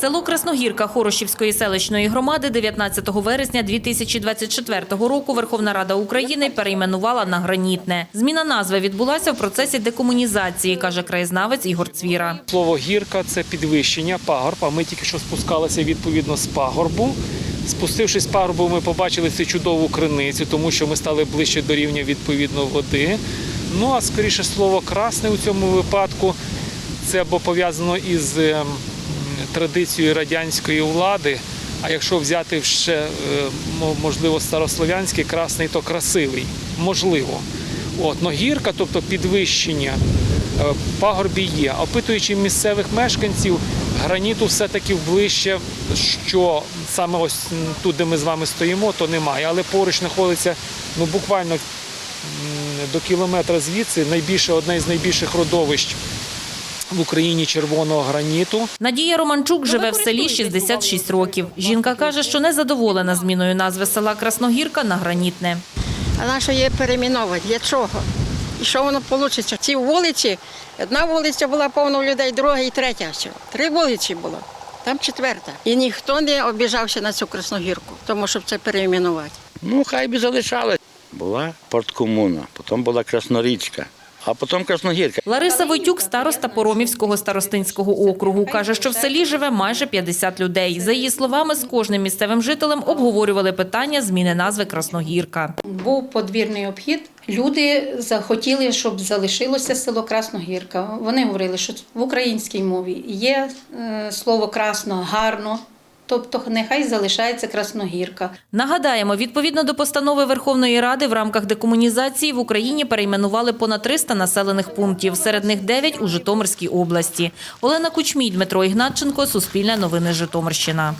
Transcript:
Село Красногірка Хорошівської селищної громади 19 вересня 2024 року Верховна Рада України перейменувала на Гранітне. Зміна назви відбулася в процесі декомунізації, каже краєзнавець Ігор Цвіра. Слово гірка це підвищення, пагорб. А ми тільки що спускалися відповідно з пагорбу. Спустившись з пагорбу, ми побачили цю чудову криницю, тому що ми стали ближче до рівня відповідно води. Ну а скоріше слово красне у цьому випадку це або пов'язано із традицією радянської влади. А якщо взяти ще е, можливо старослов'янський красний, то красивий, можливо. От, но гірка, тобто підвищення е, пагорбі є. Опитуючи місцевих мешканців, граніту все-таки ближче, що саме ось тут, де ми з вами стоїмо, то немає. Але поруч знаходиться ну, буквально до кілометра звідси найбільше, одне з найбільших родовищ в Україні червоного граніту. Надія Романчук живе в селі 66 років. Жінка каже, що не задоволена зміною назви села Красногірка на Гранітне. А на що є перейменовувати? Для чого? І що воно вийде? Ці вулиці, одна вулиця була повна людей, друга і третя. Три вулиці було, там четверта. І ніхто не обіжався на цю красногірку, тому щоб це перейменувати. Ну, хай би залишали. Була порткомуна, потім була Краснорічка, а потім Красногірка. Лариса Войтюк, староста Поромівського старостинського округу, каже, що в селі живе майже 50 людей. За її словами, з кожним місцевим жителем обговорювали питання зміни назви Красногірка. Був подвірний обхід. Люди захотіли, щоб залишилося село Красногірка. Вони говорили, що в українській мові є е, слово красно, гарно, тобто нехай залишається Красногірка. Нагадаємо, відповідно до постанови Верховної Ради в рамках декомунізації в Україні перейменували понад 300 населених пунктів, серед них 9 у Житомирській області. Олена Кучмій, Дмитро Ігнатченко, Суспільне новини Житомирщина.